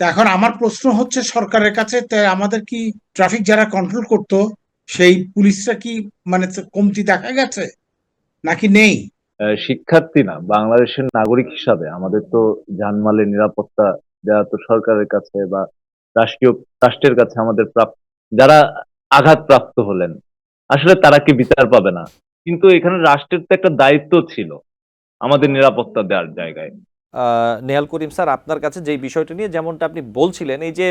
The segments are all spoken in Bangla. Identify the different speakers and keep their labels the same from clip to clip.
Speaker 1: তা এখন আমার প্রশ্ন হচ্ছে সরকারের কাছে আমাদের কি ট্রাফিক যারা কন্ট্রোল করতো, সেই পুলিশরা কি মানে কমতি দেখা গেছে? নাকি নেই?
Speaker 2: শিক্ষার্থী না, বাংলাদেশের নাগরিক হিসাবে আমাদের তো জানমালের নিরাপত্তা দেওয়া তো সরকারের কাছে বা রাষ্ট্রীয়, রাষ্ট্রের কাছে আমাদের প্রাপ্ত, যারা আঘাতপ্রাপ্ত হলেন, আসলে তারা কি বিচার পাবে না? কিন্তু এখানে রাষ্ট্রের তো একটা দায়িত্ব ছিল আমাদের নিরাপত্তা দেওয়ার জায়গায়।
Speaker 3: নেহাল করিম স্যার, আপনার কাছে যেই বিষয়টা নিয়ে যেমনটা আপনি বলছিলেন, এই যে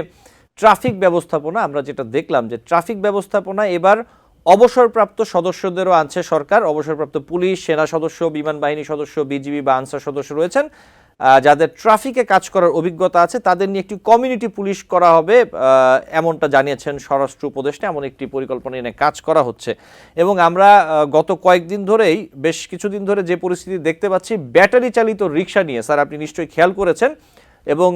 Speaker 3: ট্রাফিক ব্যবস্থাপনা, আমরা যেটা দেখলাম যে ট্রাফিক ব্যবস্থাপনা এবার অবসরপ্রাপ্ত সদস্যদেরও আনছে সরকার। অবসরপ্রাপ্ত পুলিশ, সেনা সদস্য, বিমান বাহিনী সদস্য, বিজিবি বা আনসার সদস্য রয়েছেন। যাদের ট্রাফিকে কাজ করার অভিজ্ঞতা আছে, তাদের নিয়ে একটি কমিউনিটি পুলিশ করা হবে এমনটা জানিয়েছেন স্বরাষ্ট্র উপদেষ্টা, এমন একটি পরিকল্পনা এনে কাজ করা হচ্ছে। এবং আমরা গত কয়েকদিন ধরেই, বেশ কিছুদিন ধরে যে পরিস্থিতি দেখতে পাচ্ছি ব্যাটারি চালিত রিক্সা নিয়ে, স্যার আপনি নিশ্চয়ই খেয়াল করেছেন, এবং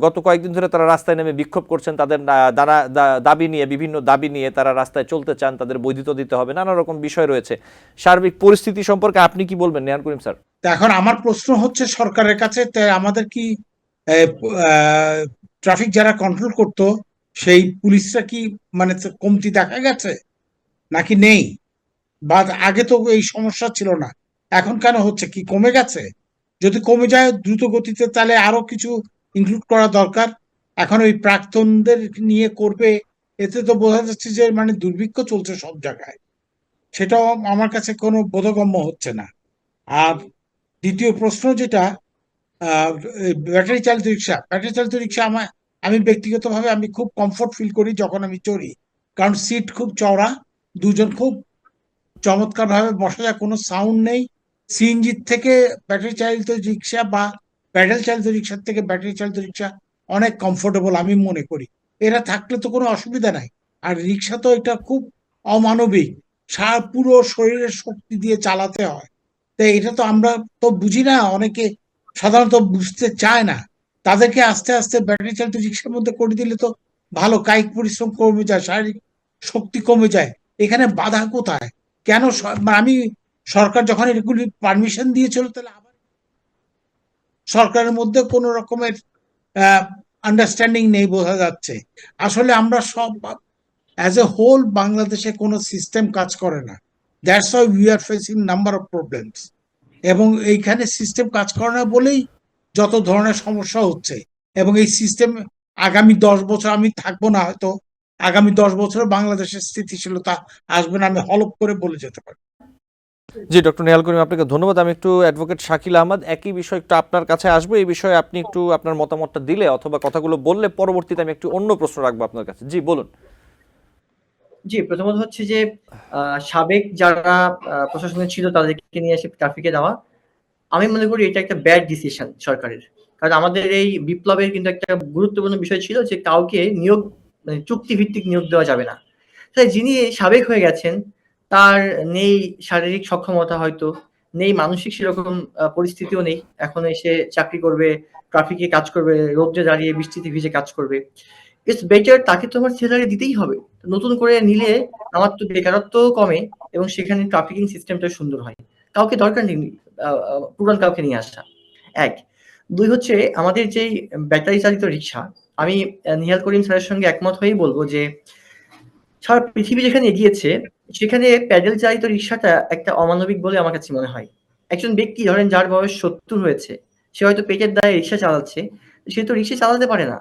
Speaker 3: গত কয়েকদিন ধরে তারা রাস্তায় নেমে বিক্ষোভ করছেন, তাদের না- দানা, দা- দাবি নিয়ে, বিভিন্ন দাবি নিয়ে তারা রাস্তায় চলতে চান, তাদের বৈধতা দিতে হবে, নানা রকম বিষয় রয়েছে। সার্বিক পরিস্থিতি সম্পর্কে আপনি কি বলবেন নেহান করিম স্যার?
Speaker 1: এখন আমার প্রশ্ন হচ্ছে সরকারের কাছে আমাদের কি ট্রাফিক যারা কন্ট্রোল করতো, সেই পুলিশরা কি মানে কমতি দেখা গেছে? নাকি নেই? বা আগে তো এই সমস্যা ছিল না। এখন কেন হচ্ছে? কি কমে গেছে? যদি কমে যায় দ্রুত গতিতে, তাহলে আরও কিছু ইনক্লুড করা দরকার। এখন ওই প্রাক্তনদের নিয়ে করবে, এতে তো বোঝা যাচ্ছে যে মানে দুর্ভিক্ষ চলছে সব জায়গায়। সেটাও আমার কাছে কোনো বোধগম্য হচ্ছে না। আর দ্বিতীয় প্রশ্ন যেটা ব্যাটারি চালিত রিক্সা। ব্যাটারি চালিত রিক্সা আমার, আমি ব্যক্তিগতভাবে আমি খুব কমফোর্ট ফিল করি যখন আমি চড়ি। কারণ সিট খুব চওড়া, দুজন খুব চমৎকার ভাবে বসা যায় কোনো সাউন্ড নেই। সিএনজির থেকে ব্যাটারি চালিত রিক্সা বা প্যাডেল চালিত রিক্সার থেকে ব্যাটারি চালিত রিক্সা অনেক কমফোর্টেবল আমি মনে করি। এরা থাকলে তো কোনো অসুবিধা নাই। আর রিক্সা তো এটা খুব অমানবিক, সারা পুরো শরীরের শক্তি দিয়ে চালাতে হয়। তাই এটা তো আমরা তো বুঝি না, অনেকে সাধারণত বুঝতে চায় না। তাদেরকে আস্তে আস্তে ব্যাটারি চালিত রিক্সার মধ্যে করে দিলে তো ভালো, কায়িক পরিশ্রম কমে যায়, শারীরিক শক্তি কমে যায়। এখানে বাধা কোথায়? কেন মানে আমি সরকার যখন এগুলি পারমিশন দিয়েছিল, তাহলে সরকারের মধ্যে কোনো রকমের আন্ডারস্ট্যান্ডিং নেই বোঝা যাচ্ছে। আসলে আমরা সব অ্যাজ এ হোল বাংলাদেশে কোনো সিস্টেম কাজ করে না। That's why we are facing number of problems এবং এইখানে সিস্টেম কাজ করে না বলেই যত ধরনের সমস্যা হচ্ছে। এবং এই সিস্টেম আগামী দশ বছর আমি থাকব না হয়তো। আগামী দশ বছরে বাংলাদেশের স্থিতিশীলতা আসবে না, আমি হলপ করে বলে যেতে পারি।
Speaker 3: জি, ডক্টর নেহাল করিম, আপনাকে ধন্যবাদ। আমি একটু অ্যাডভোকেট শাকিল আহমদ, একই বিষয় একটু আপনার কাছে আসব। এই বিষয়ে আপনি একটু আপনার মতামতটা দিলে অথবা কথাগুলো বললে পরবর্তীতে আমি একটু অন্য প্রশ্ন রাখব আপনার কাছে। জি, বলুন।
Speaker 4: জি, প্রথমত হচ্ছে যে সাবেক যারা প্রশাসনে ছিল তাদেরকে নিয়ে এসে ট্রাফিকে দেওয়া। আমি মনে করি এটা একটা ব্যাড ডিসিশন সরকারের। কারণ আমাদের এই বিপ্লবের কিন্তু একটা গুরুত্বপূর্ণ বিষয় ছিল যে, কাউকে নিয়োগ মানে চুক্তি ভিত্তিক নিয়োগ দেওয়া যাবে না। তাই যিনি সাবেক হয়ে গেছেন তার নেই শারীরিক সক্ষমতা হয়তো, নেই মানসিক সেরকম পরিস্থিতিও নেই। এখন এসে চাকরি করবে ট্রাফিকে কাজ করবে, রোদ্রে দাঁড়িয়ে বৃষ্টিতে ভিজে কাজ করবে। ইটস বেটার তাকে তো আমার স্যালারি দিতেই হবে। নতুন করে নিলে আমার তো বেকারত্ব কমে এবং সেখানে ট্রাফিকিং সিস্টেমটা সুন্দর হয়। কাউকে দরকার নেই পুরান কাউকে নিয়ে আসা। এক। দুই হচ্ছে আমাদের যেই ব্যাটারি চালিত রিক্সা, আমি নিহাল করিম স্যারের সঙ্গে একমত হয়েই বলব যে, সারা পৃথিবী যেখানে এগিয়েছে সেখানে প্যাডেল চালিত রিক্সাটা একটা অমানবিক বলে আমার কাছে মনে হয়। একজন ব্যক্তি ধরেন যার বয়স সত্তর হয়েছে, সে হয়তো পেটের দায়ে রিক্সা চালাচ্ছে, সে তো রিক্সা চালাতে পারে না।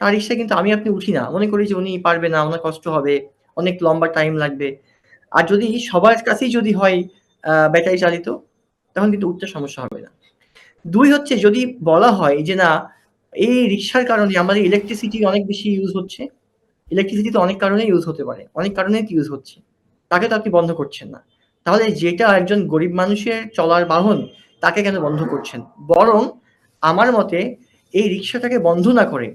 Speaker 4: তার রিক্সা কিন্তু আমি আপনি উঠি না। মনে করি যে উনি পারবে না, ওনার কষ্ট হবে, অনেক লম্বা টাইম লাগবে। আর যদি সবার কাছেই যদি হয় ব্যাটারি চালিত, তখন কিন্তু উঠতে সমস্যা হবে না। দুই হচ্ছে যদি বলা হয় যে না, এই রিক্সার কারণে আমাদের ইলেকট্রিসিটি অনেক বেশি ইউজ হচ্ছে ইলেকট্রিসিটি তো অনেক কারণে ইউজ হতে পারে, অনেক কারণে ইউজ হচ্ছে। তাকে তো আপনি বন্ধ করছেন না। তাহলে যেটা একজন গরিব মানুষের চলার বাহন, তাকে কেন বন্ধ করছেন? বরং আমার মতে এই রিক্সাটাকে বন্ধ না করে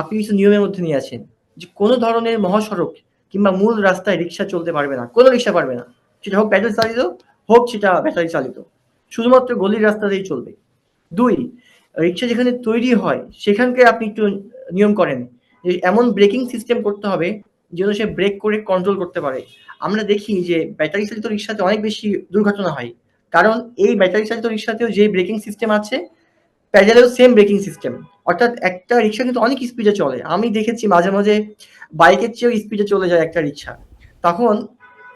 Speaker 4: আপনি কিছু নিয়মের মধ্যে নিয়ে আছেন যে কোনো ধরনের মহাসড়ক কিংবা মূল রাস্তায় রিক্সা চলতে পারবে না, কোনো রিক্সা পারবে না। সেটা হোক প্যাডেল চালিত, হোক সেটা ব্যাটারি চালিত। শুধুমাত্র গলির রাস্তাতেই চলবে। দুই, রিক্সা যেখানে তৈরি হয়, সেখানকে আপনি একটু নিয়ম করেন যে এমন ব্রেকিং সিস্টেম করতে হবে যেন সে ব্রেক করে কন্ট্রোল করতে পারে। আমরা দেখি যে ব্যাটারি চালিত রিক্সাতে অনেক বেশি দুর্ঘটনা হয়। কারণ এই ব্যাটারি চালিত রিক্সাতেও যে ব্রেকিং সিস্টেম আছে প্যাডেলেও সেম ব্রেকিং সিস্টেম অর্থাৎ একটা রিক্সা কিন্তু অনেক স্পিডে চলে। আমি দেখেছি মাঝে মাঝে বাইকের চেয়েও স্পিডে চলে যায় একটা রিক্সা তখন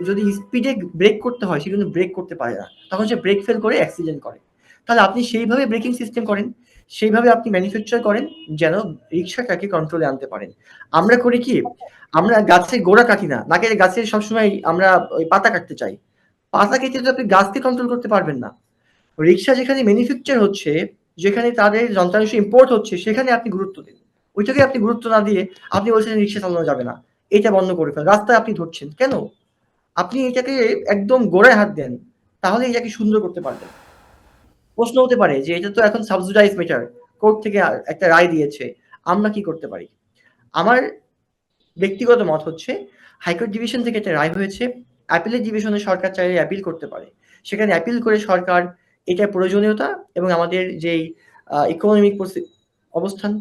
Speaker 4: যদি স্পিডে ব্রেক করতে হয়, সে কিন্তু ব্রেক করতে পারে না। তখন সে ব্রেক ফেল করে অ্যাক্সিডেন্ট করে। তাহলে আপনি সেইভাবে ব্রেকিং সিস্টেম করেন। সেইভাবে আপনি ম্যানুফ্যাকচার করেন যেন রিক্সাটাকে কন্ট্রোলে আনতে পারেন। আমরা করি কি, আমরা গাছের গোড়া কাটি না, নাকি গাছের সবসময় আমরা ওই পাতা কাটতে চাই। পাতা কেটে তো আপনি গাছকে কন্ট্রোল করতে পারবেন না। রিক্সা যেখানে ম্যানুফ্যাকচার হচ্ছে, যেখানে তাদের যন্ত্রাংশ ইম্পোর্ট হচ্ছে, সেখানে আপনি গুরুত্ব দিন। ওইটাকে আপনি গুরুত্ব না দিয়ে আপনি বলছেন রিক্সা চালানো যাবে না, এটা বন্ধ করে ফেলেন রাস্তায় আপনি ধরছেন, কেন? আপনি এটাকে একদম গোড়ায় হাত দেন, তাহলে এটাকে সুন্দর করতে পারবেন। প্রশ্ন হতে পারে যে এটা তো এখন সাবসিডাইজ মেটার কোর্ট থেকে একটা রায় দিয়েছে, আমরা কি করতে পারি? আমার ব্যক্তিগত মত হচ্ছে হাইকোর্ট ডিভিশন থেকে একটা রায় হয়েছে অ্যাপিলের ডিভিশনে সরকার চাইলে অ্যাপিল করতে পারে। সেখানে অ্যাপিল করে সরকার এটা প্রয়োজনীয়তা এবং আমাদের যেই ইকোনমিক অবস্থান,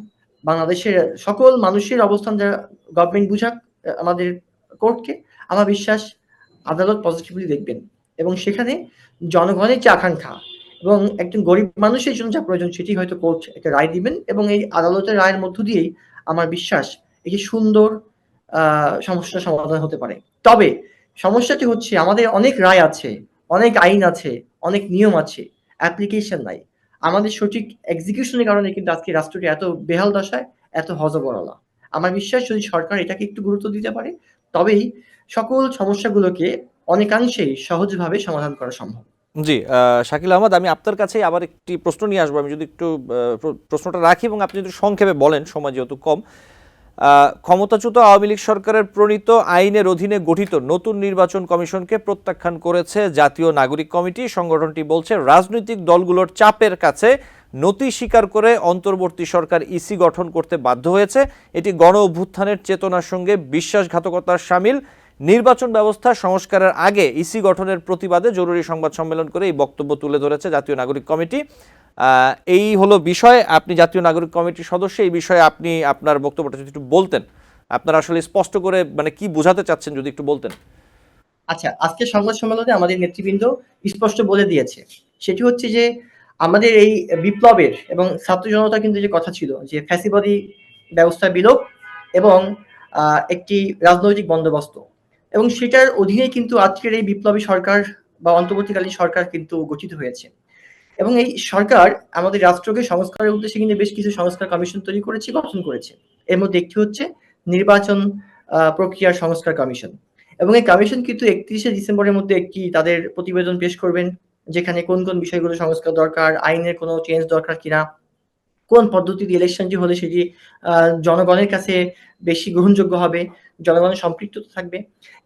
Speaker 4: বাংলাদেশের সকল মানুষের অবস্থান যারা গভর্নমেন্ট বুঝাক আমাদের কোর্টকে আমার বিশ্বাস আদালত পজিটিভলি দেখবেন। এবং সেখানে জনগণের যে আকাঙ্ক্ষা এবং একজন গরিব মানুষের জন্য যা প্রয়োজন সেটি হয়তো কোর্ট একটা রায় দিবেন এবং এই আদালতের রায়ের মধ্য দিয়েই আমার বিশ্বাস একটি সুন্দর আহ সমস্যার সমাধান হতে পারে। তবে সমস্যাটি হচ্ছে আমাদের অনেক রায় আছে, অনেক আইন আছে, অনেক নিয়ম আছে, অ্যাপ্লিকেশন নাই। আমাদের সঠিক এক্সিকিউশনের কারণে কিন্তু আজকে রাষ্ট্রটি এত বেহাল দশায়, এত হজবরলা। আমার বিশ্বাস যদি সরকার এটাকে একটু গুরুত্ব দিতে পারে, তবেই সকল সমস্যাগুলোকে অনেকাংশেই সহজভাবে সমাধান করা সম্ভব।
Speaker 3: জি শাকিল আহমদ, আমি আপনার কাছে আবার একটি প্রশ্ন নিয়ে আসব। আমি যদি একটু প্রশ্নটা রাখি এবং আপনি যদি সংক্ষেপে বলেন, সময় যেহেতু কম। ক্ষমতাচ্যুত আওয়ামী লীগ সরকারের প্রণীত আইনের অধীনে গঠিত নতুন নির্বাচন কমিশনকে প্রত্যাখ্যান করেছে জাতীয় নাগরিক কমিটি। সংগঠনটি বলছে, রাজনৈতিক দলগুলোর চাপের কাছে নতি স্বীকার করে অন্তর্বর্তী সরকার ইসি গঠন করতে বাধ্য হয়েছে। এটি গণ অভ্যুত্থানের চেতনার সঙ্গে বিশ্বাসঘাতকতার সামিল। নির্বাচন ব্যবস্থা সংস্কারের আগে ইসি গঠনের প্রতিবাদে জরুরি সংবাদ সম্মেলন করে এই বক্তব্য তুলে ধরেছে জাতীয় নাগরিক কমিটি। এই হলো বিষয়। আপনি জাতীয় নাগরিক কমিটির সদস্য, এই বিষয়ে আপনি আপনার বক্তব্যটা যদি একটু বলতেন। আপনারা আসলে স্পষ্ট করে মানে কি বোঝাতে চাচ্ছেন যদি একটু বলতেন?
Speaker 4: আচ্ছা আজকে সংবাদ সম্মেলনে আমাদের নেতৃবৃন্দ স্পষ্ট বলে দিয়েছে। সেটি হচ্ছে যে আমাদের এই বিপ্লবের এবং ছাত্র জনতা কিন্তু যে কথা ছিল যে ফ্যাসিবাদী ব্যবস্থা বিলোপ এবং একটি রাজনৈতিক বন্দোবস্ত। এবং সেটার অধীনে কিন্তু আজকের এই বিপ্লবী সরকার বা অন্তর্বর্তীকালীন সরকার কিন্তু গঠিত হয়েছে। এবং এই সরকার আমাদের রাষ্ট্রকে সংস্কারের উদ্দেশ্যে কিন্তু বেশ কিছু সংস্কার কমিশন তৈরি করেছে গঠন করেছে। এর মধ্যে একটি হচ্ছে নির্বাচন প্রক্রিয়ার সংস্কার কমিশন। এবং এই কমিশন কিন্তু একত্রিশে ডিসেম্বরের মধ্যে একটি তাদের প্রতিবেদন পেশ করবেন, যেখানে কোন কোন বিষয়গুলো সংস্কার দরকার, আইনের কোনো চেঞ্জ দরকার কিনা কোন পদ্ধতিতে ইলেকশনটি হলে সেটি জনগণের কাছে বেশি গ্রহণযোগ্য হবে জনগণের সম্পৃক্ততা থাকবে।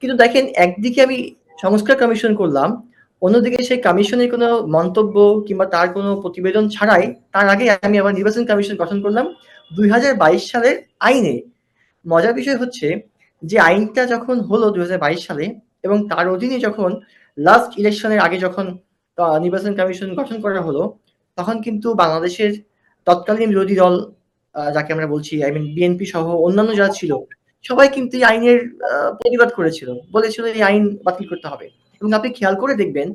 Speaker 4: কিন্তু দেখেন, একদিকে আমি সংস্কার কমিশন করলাম, অন্যদিকে সেই কমিশনের কোনো মন্তব্য কিংবা তার কোনো প্রতিবেদন ছাড়াই তার আগে আমি আবার নির্বাচন কমিশন গঠন করলাম। দুই হাজার বাইশ সালের আইনে মজার বিষয় হচ্ছে যে আইনটা যখন হলো দু হাজার বাইশ সালে এবং তার অধীনে যখন লাস্ট ইলেকশনের আগে যখন নির্বাচন কমিশন গঠন করা হলো, তখন কিন্তু বাংলাদেশের তৎকালীন বিরোধী দল যাকে আমরা বলছি আই মিন বিএনপি সহ অন্যান্য যারা ছিল, সবাই কিন্তু এই আইনের প্রতিবাদ করেছিল। বলেছিল এই আইন বাতিল করতে হবে। এবং আপনি খেয়াল করে দেখবেন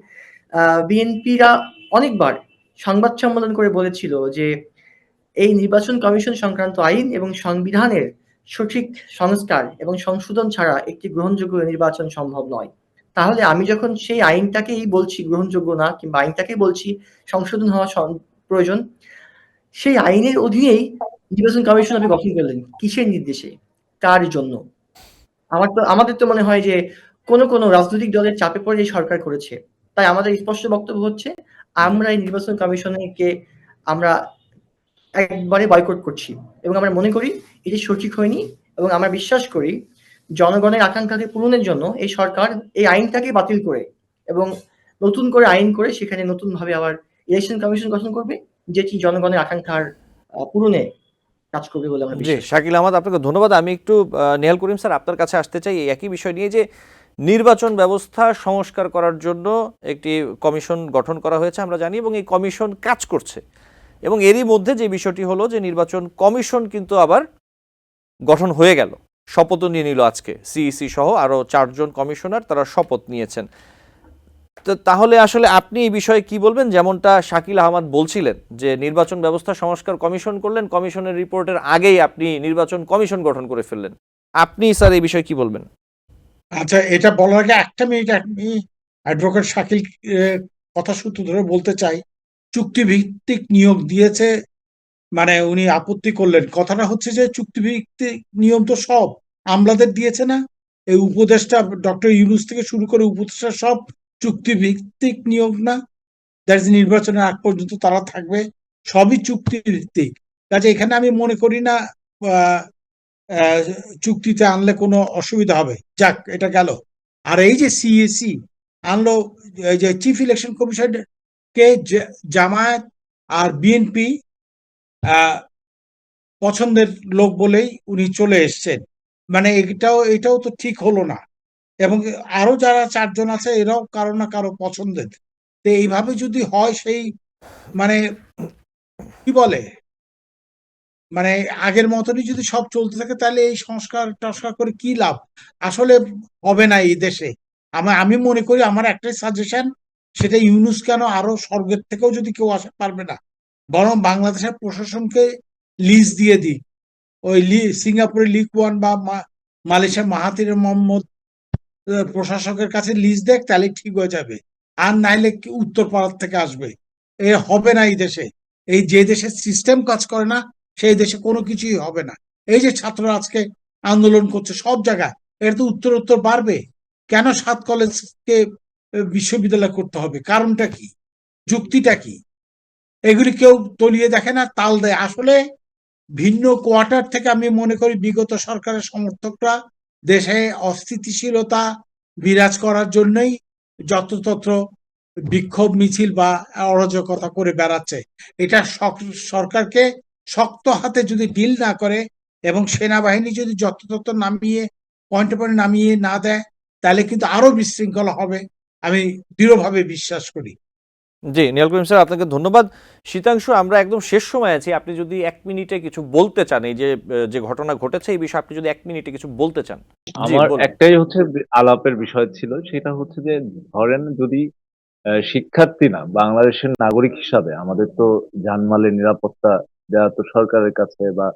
Speaker 4: বিএনপিরা অনেকবার সংবাদ সম্মেলন করে বলেছিল যে এই নির্বাচন কমিশন সংক্রান্ত আইন এবং সংবিধানের সঠিক সংস্কার এবং সংশোধন ছাড়া একটি গ্রহণযোগ্য নির্বাচন সম্ভব নয়। তাহলে আমি যখন সেই আইনটাকেই বলছি, গ্রহণযোগ্য না, কিংবা আইনটাকেই বলছি, সংশোধন হওয়া প্রয়োজন সেই আইনের অধীনেই নির্বাচন কমিশন আপনি গঠন করলেন। কিসের নির্দেশে? কার জন্য? আমার তো আমাদের তো মনে হয় যে কোন কোন রাজনৈতিক দলের চাপে পড়ে এই সরকার করেছে, তাই আমাদের স্পষ্ট বক্তব্য হচ্ছে, আমরা এই নির্বাচন কমিশনকে আমরা একবারে বয়কট করছি। এবং আমরা মনে করি এটি সঠিক হয়নি এবং আমরা বিশ্বাস করি জনগণের আকাঙ্ক্ষাকে পূরণের জন্য এই সরকার এই আইনটাকে বাতিল করে এবং নতুন করে আইন করে সেখানে নতুন ভাবে আবার ইলেকশন কমিশন গঠন করবে। যেটি জনগণের আকাঙ্ক্ষার পূরণে কাজ করবে বলে আমরা
Speaker 3: জি শাকিল আহমদ আপনাকে ধন্যবাদ। আমি একটু নেহাল করিম স্যার আপনার কাছে আসতে চাই একই বিষয় নিয়ে যে নির্বাচন ব্যবস্থা সংস্কার করার জন্য একটি কমিশন গঠন করা হয়েছে আমরা জানি এবং এই কমিশন কাজ করছে। এবং এরই মধ্যে যে বিষয়টি হলো যে নির্বাচন কমিশন কিন্তু আবার গঠন হয়ে গেল। শপথও নিয়ে নিল আজকে। সিইসি সহ আরও চারজন কমিশনার তারা শপথ নিয়েছেন। তো তাহলে আসলে আপনি এই বিষয়ে কি বলবেন? যেমনটা শাকিল আহমদ বলছিলেন যে নির্বাচন ব্যবস্থা সংস্কার কমিশন করলেন, কমিশনের রিপোর্টের আগেই আপনি নির্বাচন কমিশন গঠন করে ফেললেন। আপনি স্যার এই বিষয়ে কি বলবেন?
Speaker 1: আচ্ছা এটা বলার আগে একটা মিনিট আমি অ্যাডভোকেট শাকিল কথা সূত্র ধরে বলতে চাই। চুক্তিভিত্তিক নিয়োগ দিয়েছে মানে উনি আপত্তি করলেন। কথাটা হচ্ছে যে চুক্তিভিত্তিক নিয়ম তো সব, আমলাদের দিয়েছে না। এই উপদেষ্টা ডক্টর ইউনুস থেকে শুরু করে উপদেষ্টা সব চুক্তিভিত্তিক নিয়োগ না। দ্যাট নির্বাচনের আগ পর্যন্ত তারা থাকবে। সবই চুক্তিভিত্তিক। কাজে এখানে আমি মনে করি না চুক্তিতে আনলে কোনো অসুবিধা হবে। যাক, এটা গেল। আর এই যে সিএসি আনলো, এই যে চিফ ইলেকশন কমিশন কে জামায়াত আর বিএনপি পছন্দের লোক বলেই উনি চলে এসছেন। মানে এটাও এটাও তো ঠিক হলো না। এবং আরও যারা চারজন আছে, এরাও কারও না কারও পছন্দের। তো এইভাবে যদি হয় সেই মানে কি বলে? মানে আগের মতনই যদি সব চলতে থাকে, তাহলে এই সংস্কার টস্কার করে কি লাভ? আসলে হবে না এই দেশে। আমার আমি মনে করি আমার একটাই সাজেশন সেটা ইউনুস কেন আরও স্বর্গের থেকেও যদি কেউ আসতে পারবে না। বরং বাংলাদেশের প্রশাসনকে লিজ দিয়ে দিক। ওই সিঙ্গাপুরে লিক ওয়ান বা মালয়েশিয়া মাহাতির মোহাম্মদ প্রশাসকের কাছে লিজ দেখ, তাহলে ঠিক হয়ে যাবে। আর নাইলে উত্তর পাড়ার থেকে আসবে? এ হবে না এই দেশে। এই যে দেশে সিস্টেম কাজ করে না, সেই দেশে কোনো কিছুই হবে না। এই যে ছাত্ররা আজকে আন্দোলন করছে, সব জায়গায় এটা তো উত্তর উত্তর বাড়বে। কেন সাত কলেজকে বিশ্ববিদ্যালয় করতে হবে? কারণটা কি? যুক্তিটা কি? এগুলি কেউ তলিয়ে দেখে না, তাল দেয়। আসলে ভিন্ন কোয়ার্টার থেকে আমি মনে করি বিগত সরকারের সমর্থকরা দেশে অস্থিতিশীলতা বিরাজ করার জন্যই যত্রতত্র বিক্ষোভ মিছিল বা অরাজকতা করে বেড়াচ্ছে। এটা সরকারকে শক্ত হাতে যদি ডিল না করে এবং সেনাবাহিনী যদি যত্রতত্র নামিয়ে, পয়েন্টে পয়েন্ট নামিয়ে না দেয়, তাহলে কিন্তু আরও বিশৃঙ্খলা হবে। আমি দৃঢ়ভাবে বিশ্বাস করি।
Speaker 3: জি নিয়াল করিম স্যার আপনাকে ধন্যবাদ। শীতাংশু আমরা একদম শেষ সময় আছি। আপনি যদি এক মিনিটে কিছু বলতে চান এই যে যে ঘটনা ঘটেছে এই বিষয়ে আপনি যদি এক মিনিটে কিছু বলতে চান।
Speaker 2: আমার একটাই হচ্ছে আলাপের বিষয় ছিল সেটা হচ্ছে যে ধরেন যদি শিক্ষার্থী না বাংলাদেশের নাগরিক হিসাবে আমাদের তো জানমালের নিরাপত্তা দেওয়া তো সরকারের কাছে বা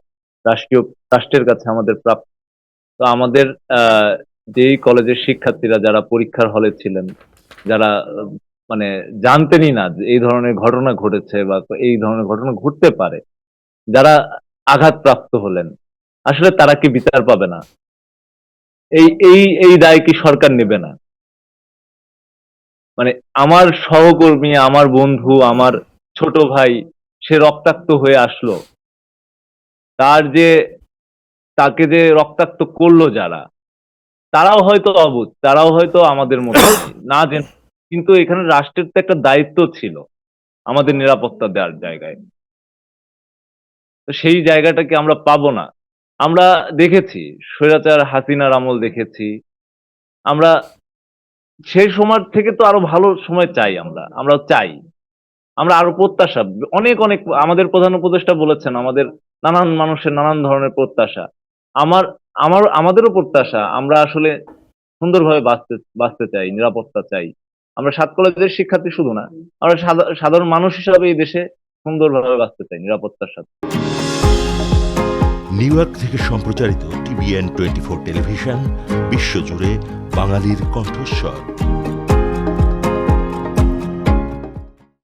Speaker 2: রাষ্ট্রীয় রাষ্ট্রের কাছে আমাদের প্রাপ্ত তো আমাদের আহ, যেই কলেজের শিক্ষার্থীরা যারা পরীক্ষার হলে ছিলেন যারা মানে জানতেনই না যে এই ধরনের ঘটনা ঘটেছে বা এই ধরনের ঘটনা ঘটতে পারে। যারা আঘাতপ্রাপ্ত হলেন, আসলে তারা কি বিচার পাবে না? এই এই এই দায় কি সরকার নেবে না? মানে আমার সহকর্মী, আমার বন্ধু, আমার ছোট ভাই, সে রক্তাক্ত হয়ে আসলো। তার যে, তাকে যে রক্তাক্ত করল যারা, তারাও হয়তো অবুধ তারাও হয়তো আমাদের মতো না জেন কিন্তু এখানে রাষ্ট্রের তো একটা দায়িত্ব ছিল আমাদের নিরাপত্তা দেওয়ার জায়গায়। তো সেই জায়গাটাকে আমরা পাবো না। আমরা দেখেছি, স্বৈরাচার হাসিনার আমল দেখেছি। আমরা সেই সময় থেকে তো আরও ভালো সময় চাই আমরা আমরা চাই। আমরা আরও প্রত্যাশা, অনেক অনেক আমাদের প্রধান উপদেষ্টা বলেছেন, আমাদের নানান মানুষের নানান ধরনের প্রত্যাশা। আমার আমার, আমাদেরও প্রত্যাশা, আমরা আসলে সুন্দরভাবে বাঁচতে বাঁচতে চাই, নিরাপত্তা চাই। আমরা সাত কলেজের শিক্ষার্থী শুধু না, আমরা সাধা- সাধারণ মানুষ হিসাবে এই দেশে সুন্দরভাবে বাঁচতে চাই, নিরাপত্তার সাথে।
Speaker 5: নিউ ইয়র্ক থেকে সম্প্রচারিত টিভিএন টোয়েন্টি ফোর টেলিভিশন, বিশ্বজুড়ে বাঙালির কণ্ঠস্বর।